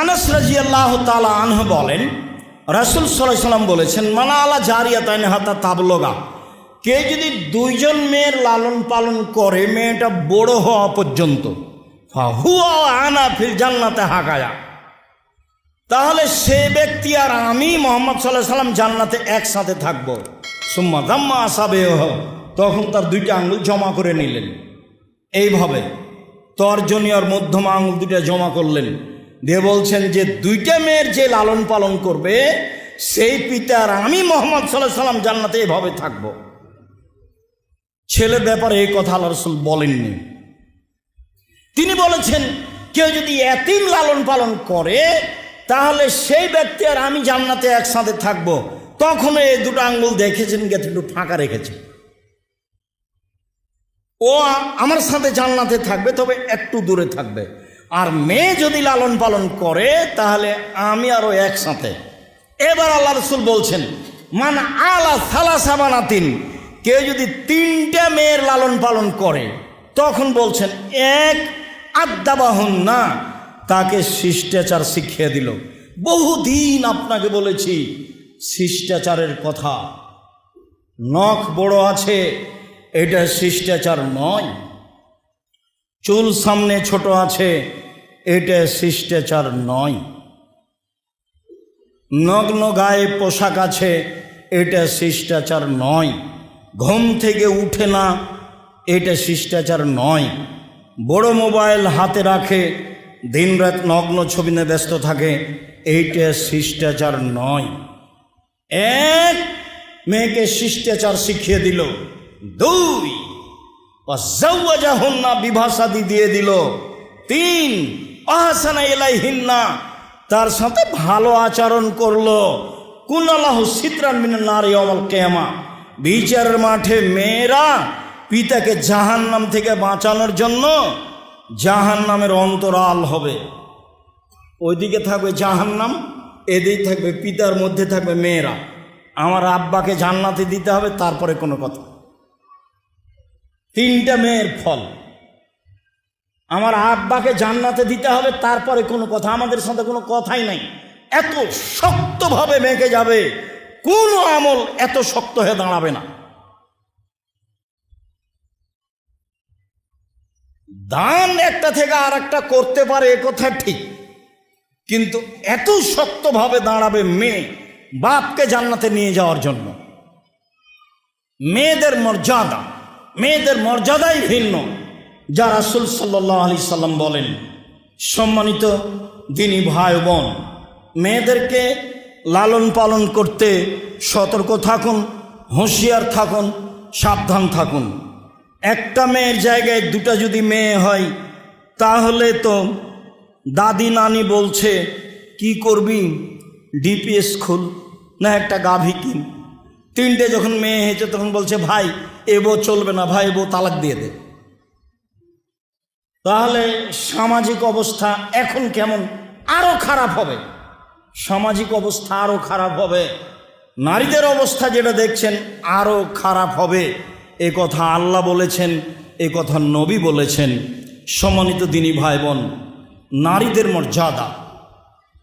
আনাস রাজি আল্লাহ তালা আনহ বলেন, রাসুল সাল্লাহ সাল্লাম বলেছেন মানা আলা জারিয়া তাইন হাতা তাবলগা। কে যদি দুইজন মেয়ের লালন পালন করে, মেয়েটা বড় হওয়া পর্যন্ত আনা ফির জান্নাতে হাঁকায়া তাহলে সে ব্যক্তি আর আমি মোহাম্মদ সাল্লাহ সাল্লাম জান্নাতে একসাথে থাকব। সুম্মা দাম্মা আসাবে তখন তার দুইটা আঙুল জমা করে নিলেন। এইভাবে তর্জনী আর মধ্যমা আঙুল দুইটা জমা করলেন। দিয়ে বলছেন যে দুইটা মেয়ের যে লালন পালন করবে, সেই পিতার আমি মোহাম্মদ সাল্লাহ সাল্লাম জান্নাতে এভাবে থাকব। ছেলের ব্যাপারে এই কথা আল্লাহ রসুল বলেননি। তিনি বলেছেন, কেউ যদি এতিম লালন পালন করে, তাহলে সেই ব্যক্তি আর আমি জান্নাতে একসাথে থাকব। তখন এই দুটো আঙ্গুল দেখেছেন, গেছে একটু ফাঁকা রেখেছে। ও আমার সাথে জান্নাতে থাকবে, তবে একটু দূরে থাকবে। আর মেয়ে যদি লালন পালন করে, তাহলে আমি আরও একসাথে। এবার আল্লাহ রসুল বলছেন, মান আলা সালা সাবানাতিন কেউ যদি তিনটা মেয়ের লালন পালন করে, তখন বলছেন, এক আদ্যাবাহন না তাকে শিষ্টাচার শিখিয়ে দিল। বহুদিন আপনাকে বলেছি, শিষ্টাচারের কথা। নখ বড় আছে, এটা শিষ্টাচার নয়। চুল সামনে ছোট আছে, এটা শিষ্টাচার নয়। নগ্ন গায়ে পোশাক আছে, এটা শিষ্টাচার নয়। ঘুম থেকে উঠে না, এটা শিষ্টাচার নয়। বড় মোবাইল হাতে রাখে, দিনরাত নগ্ন ছবি নিয়ে ব্যস্ত থাকে, এইটা শিষ্টাচার নয়। এক মেয়েকে শিষ্টাচার শিখিয়ে দিল, দুই। না বিভাষাদি দিয়ে দিল। তিন, আহসানা এলাই হিন্না তার সাথে ভালো আচরণ করল। কুনালাহ সিত্রান মিন নারী অমল কেমা বিচারের মাঠে মেয়েরা পিতাকে জাহান নাম থেকে বাঁচানোর জন্য জাহান নামের অন্তরাল হবে। ওইদিকে থাকবে জাহান্নাম, এদিক থাকবে পিতার মধ্যে থাকবে মেয়েরা। আমার আব্বাকে জান্নাতে দিতে হবে, তারপরে কোনো কথা। তিনটা মেয়ের ফল। আমার আব্বাকে জান্নাতে দিতে হবে, তারপরে কোনো কথা, আমাদের সাথে কোনো কথাই নাই। এত শক্তভাবে মেঘে যাবে, কোনো আমল এত শক্ত হয়ে দাঁড়াবে না। দান একটা থেকে আর একটা করতে পারে, এ কথা ঠিক। কিন্তু এত শক্তভাবে দাঁড়াবে মেয়ে বাপকে জান্নাতে নিয়ে যাওয়ার জন্য। মেয়েদের মর্যাদা। মেয়েদের মর্যাদাই ভিন্ন। যা রাসুল সাল্লাহ আলি সাল্লাম বলেন, সম্মানিত দিনী ভাই বোন, মেয়েদেরকে লালন পালন করতে সতর্ক থাকুন, হুঁশিয়ার থাকুন, সাবধান থাকুন। একটা মেয়ের জায়গায় দুটা যদি মেয়ে হয়, তাহলে তো দাদি নানি বলছে, কি করবি? ডিপিএস খুল, না একটা গাভী কিন। তিনটে যখন মেয়ে হয়েছে, তখন বলছে, ভাই, এ বউ চলবে না, ভাই বউ তালাক দিয়ে দে। তাহলে সামাজিক অবস্থা এখন কেমন? আরও খারাপ হবে। সামাজিক অবস্থা আরও খারাপ হবে। নারীদের অবস্থা যেটা দেখছেন, আরও খারাপ হবে। এ কথা আল্লাহ বলেছেন, এ কথা নবী বলেছেন। সম্মানিত দিনী ভাই বোন নারীদের মর্যাদা।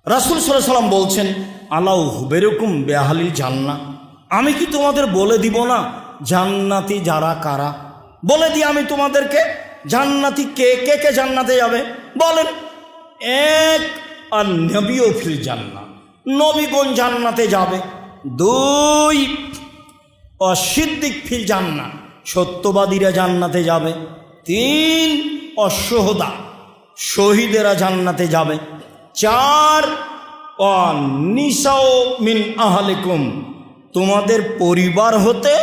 রাসুল সাল্লাম বলছেন আল্লাহ হুবেরকম বেহালি জান্না আমি কি তোমাদের বলে দিব না, জান্নাতি যারা কারা? বলে দিই আমি তোমাদেরকে, জান্নাতি কে কে কে জান্নাতে যাবে? বলেন, এক আর নবীও ফিল জান্না নবীগণ জান্নাতে যাবে? দুই, অসিদ্দিক ফিল জান্না সত্যবাদীরা জান্নাতে যাবে। তিন, অসহদা, শহীদেরা জান্নাতে যাবে। চার, অনিসাও মিন আহলেকুম। তোমাদের পরিবার হতে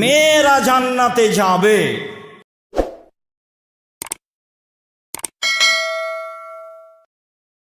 মেয়েরা জান্নাতে যাবে।